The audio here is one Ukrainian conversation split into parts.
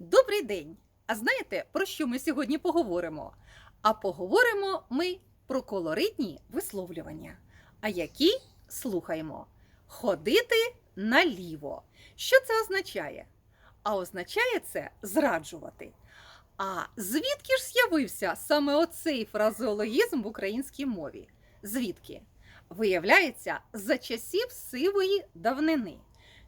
Добрий день! А знаєте, про що ми сьогодні поговоримо? А поговоримо ми про колоритні висловлювання. А які слухаємо? Ходити наліво. Що це означає? А означає це зраджувати. А звідки ж з'явився саме оцей фразеологізм в українській мові? Звідки? Виявляється, за часів сивої давнини.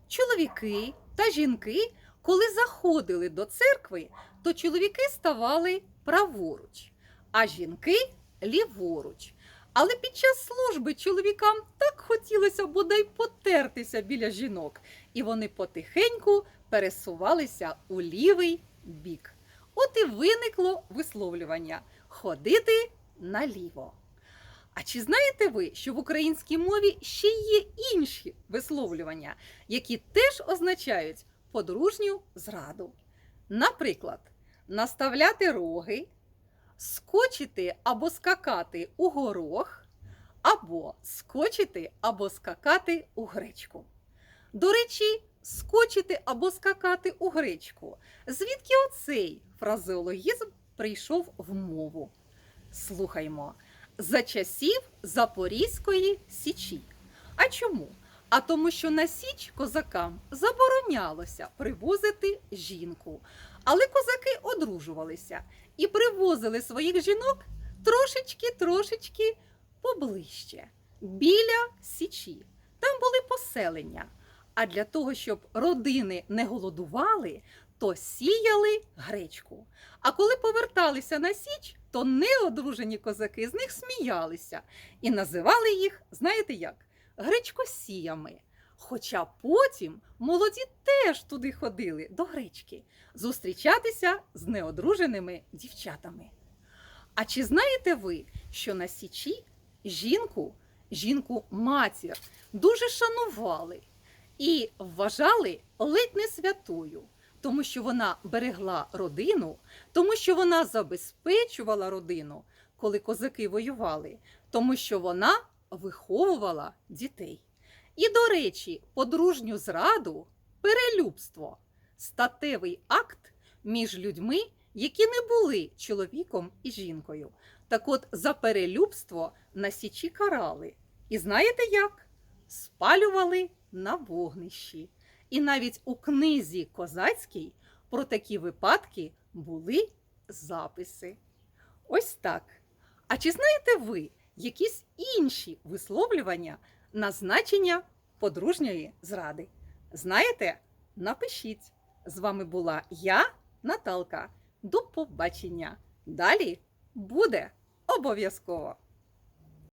Чоловіки та жінки, коли заходили до церкви, то чоловіки ставали праворуч, а жінки ліворуч. Але під час служби чоловікам так хотілося бодай потертися біля жінок, і вони потихеньку пересувалися у лівий бік. От і виникло висловлювання ходити наліво. А чи знаєте ви, що в українській мові ще є інші висловлювання, які теж означають подружню зраду? Наприклад, наставляти роги, скочити або скакати у горох, або скочити або скакати у гречку. До речі, скочити або скакати у гречку. Звідки оцей фразеологізм прийшов в мову? Слухаймо. За часів Запорізької січі. А чому? А тому, що на січ козакам заборонялося привозити жінку. Але козаки одружувалися і привозили своїх жінок трошечки-трошечки поближче, біля січі. Там були поселення. А для того, щоб родини не голодували, то сіяли гречку. А коли поверталися на січ, то неодружені козаки з них сміялися і називали їх, знаєте як, гречкосіями. Хоча потім молоді теж туди ходили до гречки зустрічатися з неодруженими дівчатами. А чи знаєте ви, що на січі жінку, жінку матір, дуже шанували і вважали ледь не святою, тому що вона берегла родину, тому що вона забезпечувала родину, коли козаки воювали, тому що вона виховувала дітей. І, до речі, подружню зраду перелюбство статевий акт між людьми, які не були чоловіком і жінкою. Так от за перелюбство на січі карали. І знаєте як? Спалювали на вогнищі. І навіть у книзі козацькій про такі випадки були записи. Ось так. А чи знаєте ви якісь інші висловлювання на значення подружньої зради? Знаєте? Напишіть. З вами була я, Наталка. До побачення. Далі буде обов'язково.